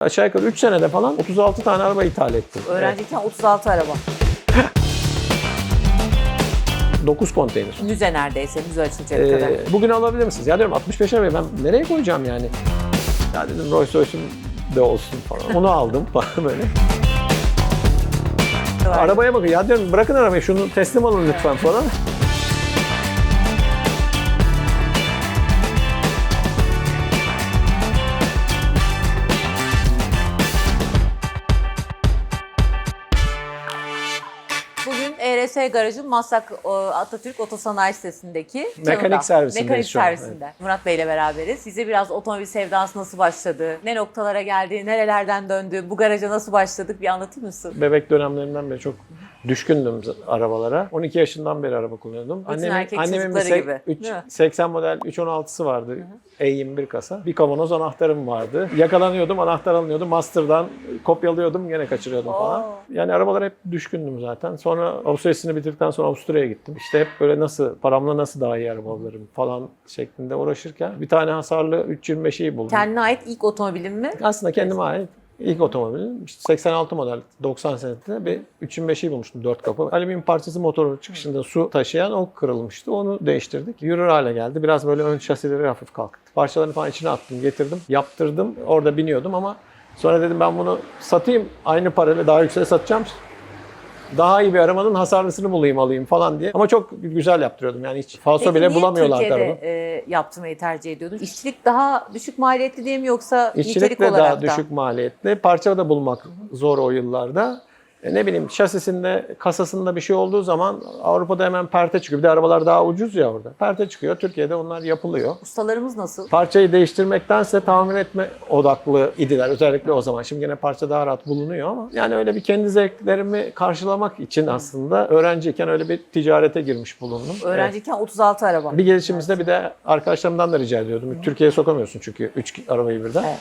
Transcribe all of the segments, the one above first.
Aşağı yukarı 3 senede falan 36 tane araba ithal ettim. Öğrenciyken 36 araba. 9 konteyner. Müze neredeyse, müze açılacak Ee, kadar. bugün alabilir misiniz? Ya diyorum 65 arabayı ben nereye koyacağım yani? Ya dedim Rolls Royce'um de olsun falan. Onu aldım falan böyle. Arabaya bakın ya diyorum bırakın arabayı şunu teslim alın lütfen falan. ERS Garaj'ın Maslak Atatürk Otosanayi sitesindeki Mekanik servisindeyiz Mekanik şu an, servisinde. Murat Bey ile beraberiz. Bize biraz otomobil sevdası nasıl başladı? Ne noktalara geldi? Nerelerden döndü? Bu garaja nasıl başladık? Bir anlatır mısın? Bebek dönemlerinden beri çok düşkündüm arabalara. 12 yaşından beri araba kullanıyordum. Bütün erkek çocukları sek- gibi, üç- değil mi? 80 model 316'sı vardı. E21 kasa. Bir kavanoz anahtarım vardı. Yakalanıyordum, anahtar alınıyordu. Master'dan kopyalıyordum, gene kaçırıyordum falan. Oo. Yani arabalara hep düşkündüm zaten. Sonra Avustralya'sını bitirdikten sonra Avusturya'ya gittim. İşte hep böyle nasıl, paramla nasıl daha iyi araba alırım falan şeklinde uğraşırken bir tane hasarlı 325'i buldum. Kendine ait ilk otomobilin mi? Aslında kendime ait ilk otomobilim işte 86 model 90 senede bir 325'i bulmuştum 4 kapı. Alüminyum parçası motoru çıkışında su taşıyan o kırılmıştı. Onu değiştirdik. Yürür hale geldi. Biraz böyle ön şasileri hafif kalktı. Parçalarını falan içine attım, getirdim. Yaptırdım. Orada biniyordum ama sonra dedim ben bunu satayım. Aynı parayla daha yükseğe satacağım. Daha iyi bir arabanın hasarlısını bulayım alayım falan diye. Ama çok güzel yaptırıyordum. Yani hiç falso Peki bile niye bulamıyorlardı Türkiye'de araba. e, yaptırmayı tercih ediyordun? İşçilik daha düşük maliyetli diye mi yoksa İşçilik nitelik de olarak daha da? düşük maliyetli. Parça da bulmak zor o yıllarda. E ne bileyim şasisinde, kasasında bir şey olduğu zaman Avrupa'da hemen perte çıkıyor. Bir de arabalar daha ucuz ya orada. Perte çıkıyor. Türkiye'de onlar yapılıyor. Ustalarımız nasıl? Parçayı değiştirmektense tamir etme odaklı idiler özellikle o zaman. Şimdi gene parça daha rahat bulunuyor ama yani öyle bir kendi zevklerimi karşılamak için aslında öğrenciyken öyle bir ticarete girmiş bulundum. Evet. Öğrenciyken 36 araba. Bir gelişimizde bir de arkadaşlarımdan da rica ediyordum. Türkiye'ye sokamıyorsun çünkü 3 arabayı birden. Evet.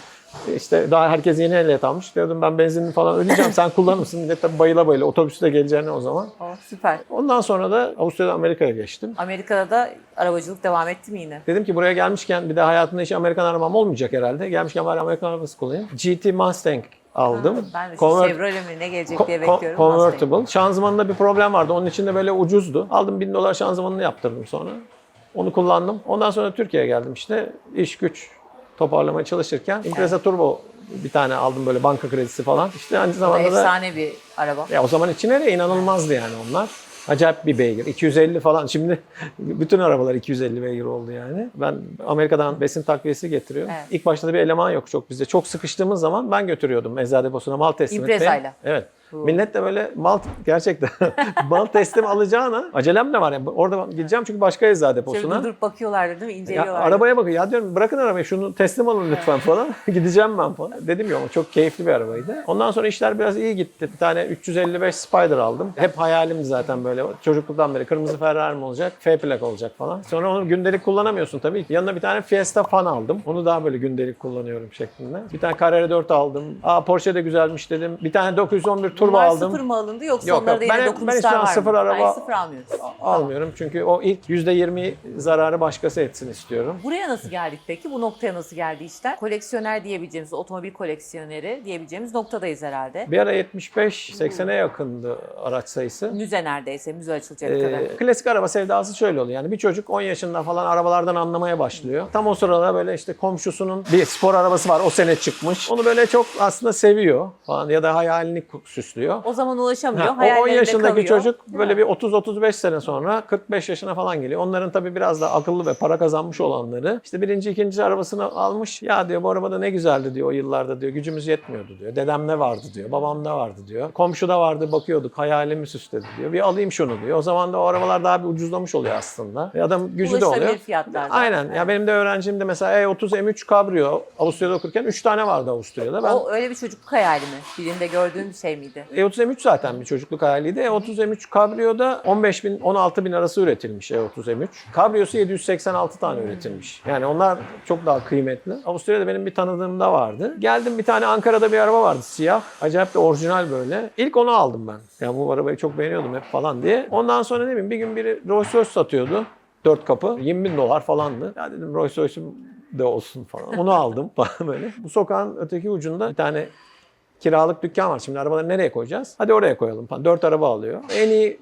İşte daha herkes yeni ehliyet almış. Diyordum ben benzinini falan ödeyeceğim. Sen kullanır mısın? Millet tabii bayıla bayıla. Otobüste geleceğine o zaman. Oh, süper. Ondan sonra da Avustralya'dan Amerika'ya geçtim. Amerika'da da arabacılık devam etti mi yine? Dedim ki buraya gelmişken bir de hayatımda hiç Amerikan arabam olmayacak herhalde. Gelmişken bari Amerikan arabası kullanayım. GT Mustang aldım. Ha, ben de Convert- Chevrolet mi ne gelecek diye bekliyorum. Convertible. Şanzımanında bir problem vardı. Onun için de böyle ucuzdu. Aldım 1000 dolar şanzımanını yaptırdım sonra. Onu kullandım. Ondan sonra Türkiye'ye geldim işte. İş güç toparlamaya çalışırken Impreza Turbo bir tane aldım böyle banka kredisi falan. İşte aynı zamanda da Efsane bir araba. ya o zaman içine de inanılmazdı yani onlar. Acayip bir beygir. 250 falan. Şimdi bütün arabalar 250 beygir oldu yani. Ben Amerika'dan besin takviyesi getiriyorum. Evet. İlk başta da bir eleman yok çok bizde. Çok sıkıştığımız zaman ben götürüyordum eczane deposuna mal teslim etmeye. İmprezayla. Evet. Millet de böyle mal gerçekten mal teslim alacağına acelem de var yani. Orada gideceğim çünkü başka eczane Şöyle deposuna. durdurup bakıyorlardı değil mi? Ya, İnceliyorlardı. arabaya bakın ya diyorum bırakın arabayı şunu teslim alın lütfen falan. Gideceğim ben falan. Dedim ya çok keyifli bir arabaydı. Ondan sonra işler biraz iyi gitti. Bir tane 355 Spider aldım. Hep hayalimdi zaten böyle çocukluktan beri kırmızı Ferrari mi olacak, F plak olacak falan. Sonra onu gündelik kullanamıyorsun tabii ki. Yanına bir tane Fiesta Fan aldım. Onu daha böyle gündelik kullanıyorum şeklinde. Bir tane Carrera 4 aldım. Aa Porsche de güzelmiş dedim. Bir tane 911 Turbo Bunlar aldım. sıfır mı alındı yoksa Yok, onlarda yok. yine Ben- dokunuşlar var mı? sıfır araba- Hayır, sıfır almıyorsun. Almıyorum çünkü o ilk %20 zararı başkası etsin istiyorum. Buraya nasıl geldik peki? Bu noktaya nasıl geldi işler? Koleksiyoner diyebileceğimiz, otomobil koleksiyoneri diyebileceğimiz noktadayız herhalde. Bir ara 75-80'e yakındı araç sayısı. Müze neredeyse, müze açılacak Ee, kadar. klasik araba sevdası şöyle oluyor. Yani bir çocuk 10 yaşında falan arabalardan anlamaya başlıyor. Tam o sırada böyle işte komşusunun bir spor arabası var o sene çıkmış. Onu böyle çok aslında seviyor falan ya da hayalini ku- süslüyor. O zaman ulaşamıyor, Ha, o 10 hayallerinde yaşındaki kalıyor. çocuk böyle bir 30-35 sene sonra 45 yaşına falan geliyor. Onların tabii biraz da akıllı ve para kazanmış olanları işte birinci ikinci arabasını almış. Ya diyor bu arabada ne güzeldi diyor o yıllarda diyor. Gücümüz yetmiyordu diyor. Dedemde vardı diyor. Babamda vardı diyor. Komşuda vardı bakıyorduk hayalimi süsledi diyor. Bir alayım şunu diyor. O zaman da o arabalar daha bir ucuzlamış oluyor aslında. Ve adam gücü de oluyor. fiyatlarda. Aynen. Evet. Ya benim de öğrencimde mesela E30 M3 Cabrio Avusturya'da okurken 3 tane vardı Avusturya'da. Ben O öyle bir çocukluk hayali mi? Birinde gördüğün bir şey miydi? E30 M3 zaten bir çocukluk hayaliydi. E30 M3 Cabrio'da 15 bin 16 bin arası üretilmiş E30 M3. Cabrio'su 786 tane üretilmiş. Yani onlar çok daha kıymetli. Avusturya'da benim bir tanıdığım da vardı. Geldim bir tane Ankara'da bir araba vardı siyah. Acayip de orijinal böyle. İlk onu aldım ben. Ya bu arabayı çok beğeniyordum hep falan diye. Ondan sonra ne bileyim bir gün biri Rolls Royce satıyordu. Dört kapı. 20 bin dolar falandı. Ya dedim Rolls Royce'um de olsun falan. Onu aldım falan böyle. Bu sokağın öteki ucunda bir tane kiralık dükkan var. Şimdi arabaları nereye koyacağız? Hadi oraya koyalım. Dört araba alıyor. En iyi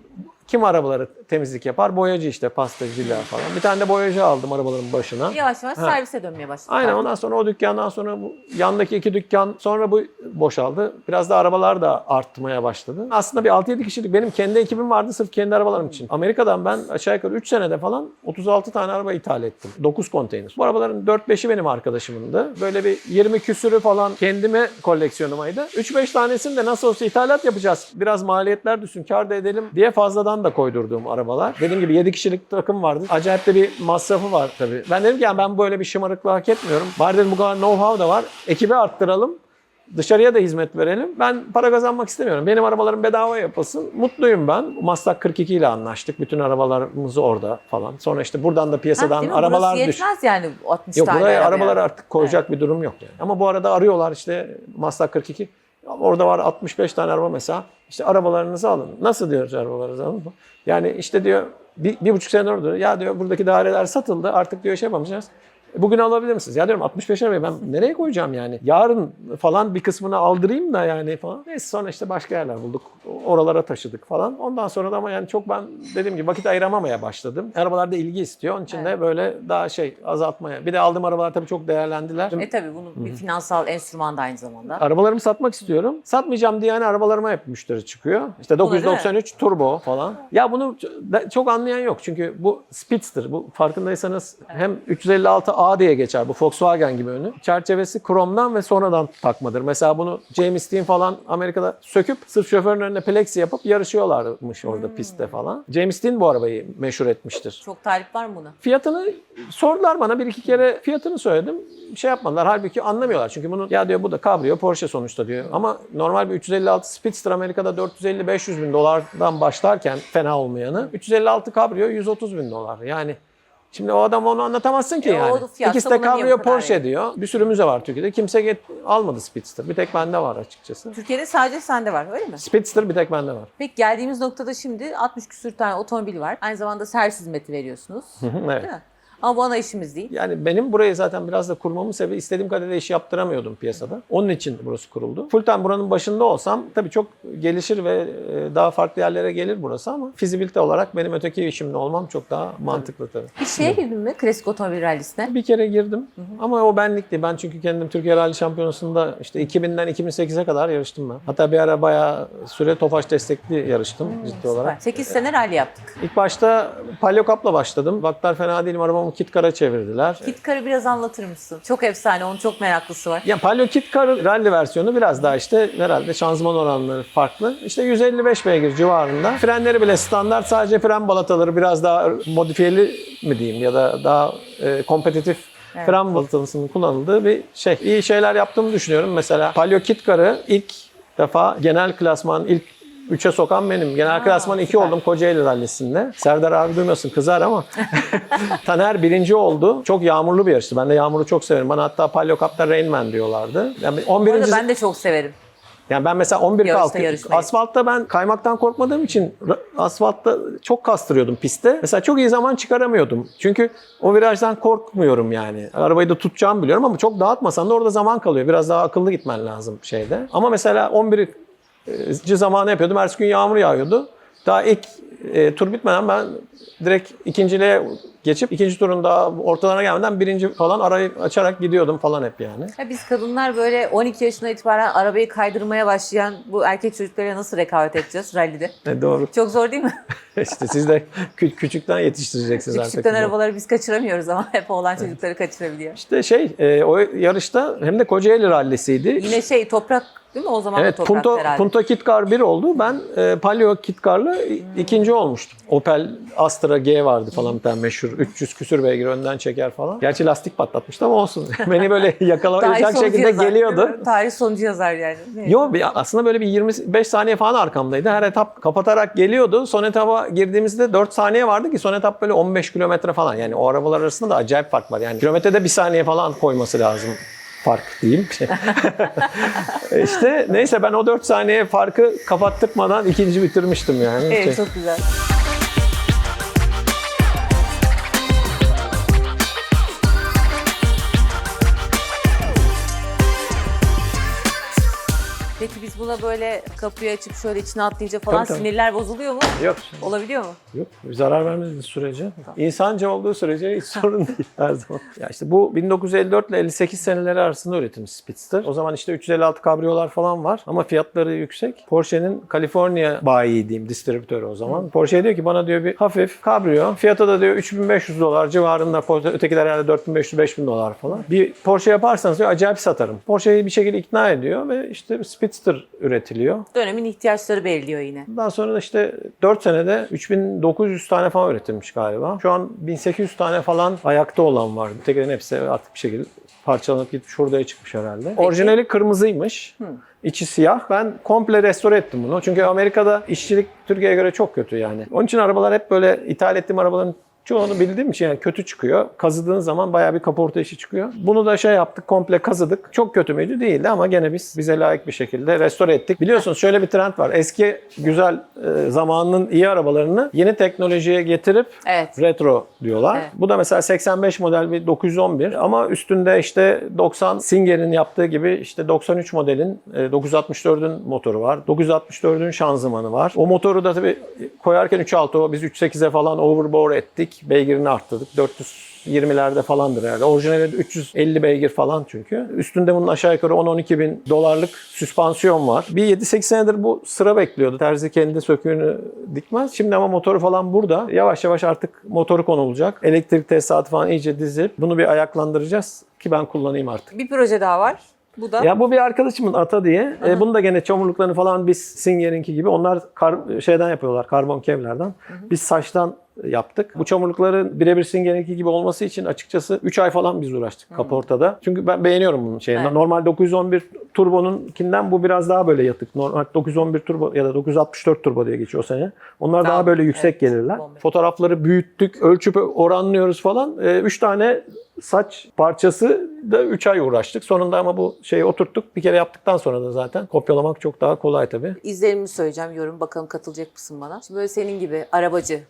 kim arabaları temizlik yapar? Boyacı işte pastacılar falan. Bir tane de boyacı aldım arabaların başına. Yavaş yavaş Ha. servise dönmeye başladı. Aynen ondan sonra o dükkandan sonra bu yandaki iki dükkan sonra bu boşaldı. Biraz da arabalar da artmaya başladı. Aslında bir 6-7 kişilik benim kendi ekibim vardı sırf kendi arabalarım için. Amerika'dan ben aşağı yukarı 3 senede falan 36 tane araba ithal ettim. 9 konteyner. Bu arabaların 4-5'i benim arkadaşımındı. Böyle bir 20 küsürü falan kendime koleksiyonumaydı. 3-5 tanesini de nasıl olsa ithalat yapacağız. Biraz maliyetler düşsün, kar da edelim diye fazladan da koydurduğum arabalar. Dediğim gibi 7 kişilik takım vardı. Acayip de bir masrafı var tabii. Ben dedim ki yani ben böyle bir şımarıklığı hak etmiyorum. Bari dedim bu kadar know-how da var. Ekibi arttıralım. Dışarıya da hizmet verelim. Ben para kazanmak istemiyorum. Benim arabalarım bedava yapılsın. Mutluyum ben. Maslak 42 ile anlaştık. Bütün arabalarımız orada falan. Sonra işte buradan da piyasadan değil mi? arabalar Burası düş. yetmez yani 60 Yok tane buraya araba arabalar yani. artık koyacak bir durum yok yani. Ama bu arada arıyorlar işte Maslak 42. Orada var 65 tane araba mesela. İşte arabalarınızı alın. Nasıl diyoruz arabalarınızı alın? Yani işte diyor bir, bir buçuk sene oldu. Ya diyor buradaki daireler satıldı. Artık diyor şey yapamayacağız. Bugün alabilir misiniz? Ya diyorum 65 arabayı ben nereye koyacağım yani? Yarın falan bir kısmını aldırayım da yani falan. Neyse sonra işte başka yerler bulduk. Oralara taşıdık falan. Ondan sonra da ama yani çok ben dediğim gibi vakit ayıramamaya başladım. Arabalarda ilgi istiyor. Onun için de böyle daha şey azaltmaya. Bir de aldığım arabalar tabii çok değerlendiler. E tabii bunun bir finansal enstrüman da aynı zamanda. Arabalarımı satmak istiyorum. Satmayacağım diye yani arabalarıma hep müşteri çıkıyor. İşte Buna değil mi? 993 turbo falan. Ya bunu çok anlayan yok. Çünkü bu Speedster. Bu farkındaysanız hem 356A diye geçer. Bu Volkswagen gibi önü. Çerçevesi kromdan ve sonradan takmadır. Mesela bunu James Dean falan Amerika'da söküp sırf şoförün önüne plexi yapıp yarışıyorlarmış orada pistte falan. James Dean bu arabayı meşhur etmiştir. Çok talip var mı buna? Fiyatını sordular bana bir iki kere fiyatını söyledim. Şey yapmadılar. Halbuki anlamıyorlar. Çünkü bunun ya diyor bu da kabrio Porsche sonuçta diyor. Ama normal bir 356 Speedster Amerika'da 450-500 bin dolardan başlarken fena olmayanı 356 kabrio 130 bin dolar. Yani Şimdi o adam onu anlatamazsın ki E, o yani. İkisi de buna niye bu kabrio kadar Porsche yani? diyor. Bir sürü müze var Türkiye'de. Kimse get- almadı Speedster. Bir tek bende var açıkçası. Türkiye'de sadece sende var öyle mi? Speedster bir tek bende var. Peki geldiğimiz noktada şimdi 60 küsür tane otomobil var. Aynı zamanda servis hizmeti veriyorsunuz. evet. Değil mi? Ama bu ana işimiz değil. Yani benim burayı zaten biraz da kurmamın sebebi istediğim kadar iş yaptıramıyordum piyasada. Onun için burası kuruldu. Full time buranın başında olsam tabii çok gelişir ve e, daha farklı yerlere gelir burası ama fizibilite olarak benim öteki işimde olmam çok daha mantıklı tabii. Bir şeye girdin mi? Klasik otomobil rallisine. Bir kere girdim ama o benlik değil. Ben çünkü kendim Türkiye Rally Şampiyonası'nda işte 2000'den 2008'e kadar yarıştım ben. Hatta bir ara bayağı süre Tofaş destekli yarıştım ciddi olarak. 8 sene rally yaptık. İlk başta Palio Cup'la başladım. Baklar fena değilim arabamı Kit Car'a çevirdiler. Kit Car'ı biraz anlatır mısın? Çok efsane, onun çok meraklısı var. Ya Palio Kit Car rally versiyonu biraz daha işte herhalde şanzıman oranları farklı. İşte 155 beygir civarında. Frenleri bile standart sadece fren balataları biraz daha modifiyeli mi diyeyim ya da daha e, kompetitif Evet. fren balatasının kullanıldığı bir şey. İyi şeyler yaptığımı düşünüyorum. Mesela Palio Kit Car'ı ilk defa genel klasman ilk 3'e sokan benim. Genel Aa, klasman 2 süper. oldum Kocaeli Rally'sinde. Serdar abi duymasın kızar ama Taner birinci oldu. Çok yağmurlu bir yarıştı. Ben de yağmuru çok severim. Bana hatta Palio Cup'ta Rain Man diyorlardı. Yani Bu 11. arada ben de çok severim. Yani ben mesela 11 Yarışta yarışmayı. Asfaltta ben kaymaktan korkmadığım için asfaltta çok kastırıyordum pistte. Mesela çok iyi zaman çıkaramıyordum. Çünkü o virajdan korkmuyorum yani. Arabayı da tutacağımı biliyorum ama çok dağıtmasan da orada zaman kalıyor. Biraz daha akıllı gitmen lazım şeyde. Ama mesela 11 ci zamanı yapıyordum. Ertesi gün yağmur yağıyordu. Daha ilk e, tur bitmeden ben direkt ikinciliğe geçip ikinci turun daha ortalarına gelmeden birinci falan arayı açarak gidiyordum falan hep yani. Ya biz kadınlar böyle 12 yaşına itibaren arabayı kaydırmaya başlayan bu erkek çocuklarla nasıl rekabet edeceğiz rallide? E, doğru. Çok zor değil mi? İşte siz de kü- küçükten yetiştireceksiniz artık. Küçükten arabaları biz kaçıramıyoruz ama hep oğlan çocukları kaçırabiliyor. İşte şey e, o yarışta hem de Kocaeli rallisiydi. Yine şey toprak değil mi? O zaman Evet da toprak Punto, herhalde. Punto Kit Car 1 oldu. Ben e, Palio Kit Car'la i- ikinci olmuştum. Opel Astra G vardı falan bir tane meşhur. 300 küsür beygir önden çeker falan. Gerçi lastik patlatmıştı ama olsun. Beni böyle yakalayacak şekilde yazar, geliyordu. Tarih sonucu yazar yani. Evet. Yo bir- aslında böyle bir 25 saniye falan arkamdaydı. Her etap kapatarak geliyordu. Son etaba girdiğimizde 4 saniye vardı ki son etap böyle 15 kilometre falan. Yani o arabalar arasında da acayip fark var. Yani kilometrede bir saniye falan koyması lazım. Fark diyeyim. işte neyse ben o 4 saniye farkı kapattırmadan ikinci bitirmiştim yani. Evet Şey- çok güzel. Biz buna böyle kapıyı açıp şöyle içine atlayınca falan Tabii, tabii. sinirler bozuluyor mu? Yok. Olabiliyor mu? Yok. Zarar vermediği sürece. insanca olduğu sürece hiç sorun değil her zaman. Ya işte bu 1954 ile 58 seneleri arasında üretilmiş Speedster. O zaman işte 356 kabriyolar falan var ama fiyatları yüksek. Porsche'nin Kaliforniya bayi diyeyim, distribütörü o zaman. Porsche diyor ki bana diyor bir hafif kabriyo. Fiyatı da diyor 3500 dolar civarında. Porsche- Ötekiler herhalde 4500-5000 dolar falan. Bir Porsche yaparsanız diyor acayip satarım. Porsche'yi bir şekilde ikna ediyor ve işte Speedster üretiliyor. Dönemin ihtiyaçları belirliyor yine. Daha sonra da işte 4 senede 3900 tane falan üretilmiş galiba. Şu an 1800 tane falan ayakta olan var. Tekerin hepsi artık bir şekilde parçalanıp gitmiş hurdaya çıkmış herhalde. Orijinali kırmızıymış. İçi siyah. Ben komple restore ettim bunu. Çünkü Amerika'da işçilik Türkiye'ye göre çok kötü yani. Onun için arabalar hep böyle ithal ettiğim arabaların Çoğunu bildiğim için yani kötü çıkıyor. Kazıdığın zaman bayağı bir kaporta işi çıkıyor. Bunu da şey yaptık, komple kazıdık. Çok kötü müydü? Değildi ama gene biz bize layık bir şekilde restore ettik. Biliyorsunuz şöyle bir trend var. Eski güzel e, zamanının iyi arabalarını yeni teknolojiye getirip Evet. retro diyorlar. Evet. Bu da mesela 85 model bir 911 ama üstünde işte 90 Singer'in yaptığı gibi işte 93 modelin e, 964'ün motoru var. 964'ün şanzımanı var. O motoru da tabii koyarken 3.6 o biz 3.8'e falan overbore ettik. Beygirini arttırdık. 420'lerde falandır herhalde. Orijinali de 350 beygir falan çünkü. Üstünde bunun aşağı yukarı 10-12 bin dolarlık süspansiyon var. Bir 7-8 senedir bu sıra bekliyordu. Terzi kendi söküğünü dikmez. Şimdi ama motoru falan burada. Yavaş yavaş artık motoru konulacak. Elektrik tesisatı falan iyice dizip bunu bir ayaklandıracağız ki ben kullanayım artık. Bir proje daha var. Bu da Ya bu bir arkadaşımın Ata diye. E, bunu da gene çamurluklarını falan biz Singer'inki gibi onlar kar- şeyden yapıyorlar karbon kevlerden. Biz saçtan yaptık. Bu çamurlukların birebir Singer'inki gibi olması için açıkçası 3 ay falan biz uğraştık kaportada. Çünkü ben beğeniyorum bunun şeyini. Evet. Normal 911 turbonunkinden bu biraz daha böyle yatık. Normal 911 turbo ya da 964 turbo diye geçiyor o sene. Onlar daha, Daha- böyle yüksek evet, gelirler. bombe. Fotoğrafları büyüttük, ölçüp oranlıyoruz falan. 3 tane saç parçası da 3 ay uğraştık. Sonunda ama bu şeyi oturttuk. Bir kere yaptıktan sonra da zaten kopyalamak çok daha kolay tabii. izlenimimi söyleyeceğim. Yorum bakalım katılacak mısın bana? Şimdi böyle senin gibi arabacı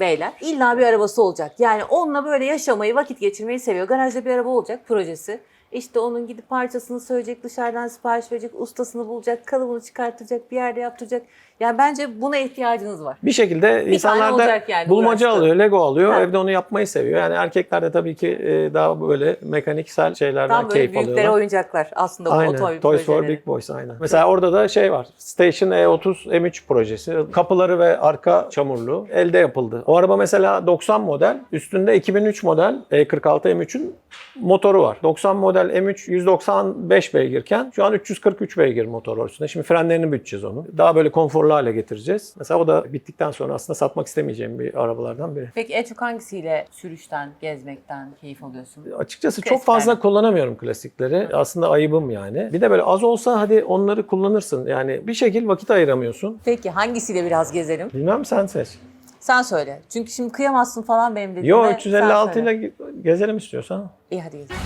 beyler illa bir arabası olacak. Yani onunla böyle yaşamayı, vakit geçirmeyi seviyor. Garajda bir araba olacak projesi. İşte onun gidip parçasını söyleyecek, dışarıdan sipariş verecek, ustasını bulacak, kalıbını çıkartacak, bir yerde yaptıracak. Yani bence buna ihtiyacınız var. Bir şekilde insanlar da yani, bulmaca uğraştı. alıyor, Lego alıyor. Ha. Evde onu yapmayı seviyor. Yani erkekler de tabii ki e, daha böyle mekaniksel şeylerden Tam böyle keyif alıyorlar. oyuncaklar aslında bu Aynen. otomobil Toys for. Big Boys aynen. Mesela orada da şey var. Station E30 M3 projesi. Kapıları ve arka çamurlu. Elde yapıldı. O araba mesela 90 model. Üstünde 2003 model E46 M3'ün motoru var. 90 model M3 195 beygirken şu an 343 beygir motor var üstünde. Şimdi frenlerini büyüteceğiz onu. Daha böyle konforlu hale getireceğiz. Mesela o da bittikten sonra aslında satmak istemeyeceğim bir arabalardan biri. Peki en çok hangisiyle sürüşten, gezmekten keyif alıyorsun? Açıkçası çok Klasiklerden. fazla kullanamıyorum klasikleri. Aslında ayıbım yani. Bir de böyle az olsa hadi onları kullanırsın. Yani bir şekil vakit ayıramıyorsun. Peki hangisiyle biraz gezelim? Bilmem sen seç. Sen söyle. Çünkü şimdi kıyamazsın falan benim dediğime. Yo Sen 356 söyle. ile gezelim istiyorsan. İyi hadi gezelim.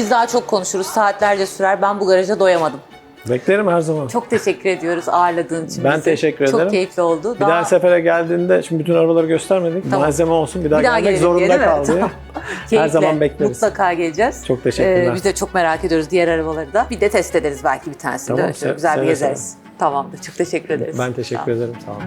Biz daha çok konuşuruz. Saatlerce sürer. Ben bu garaja doyamadım. Beklerim her zaman. Çok teşekkür ediyoruz ağırladığın için Ben bizi. teşekkür ederim. Çok keyifli oldu. bir daha sefere geldiğinde şimdi bütün arabaları göstermedik. Tamam. Malzeme olsun bir daha, bir daha gelmek diye, zorunda mi? kaldı. Tamam. Her zaman bekleriz. Mutlaka geleceğiz. Çok teşekkürler. Ee, biz de çok merak ediyoruz diğer arabaları da. Bir de test ederiz belki bir tanesini. Tamam, de. Güzel bir gezeriz. Tamamdır. Çok teşekkür ederiz. Ben teşekkür ederim. Sağ olun.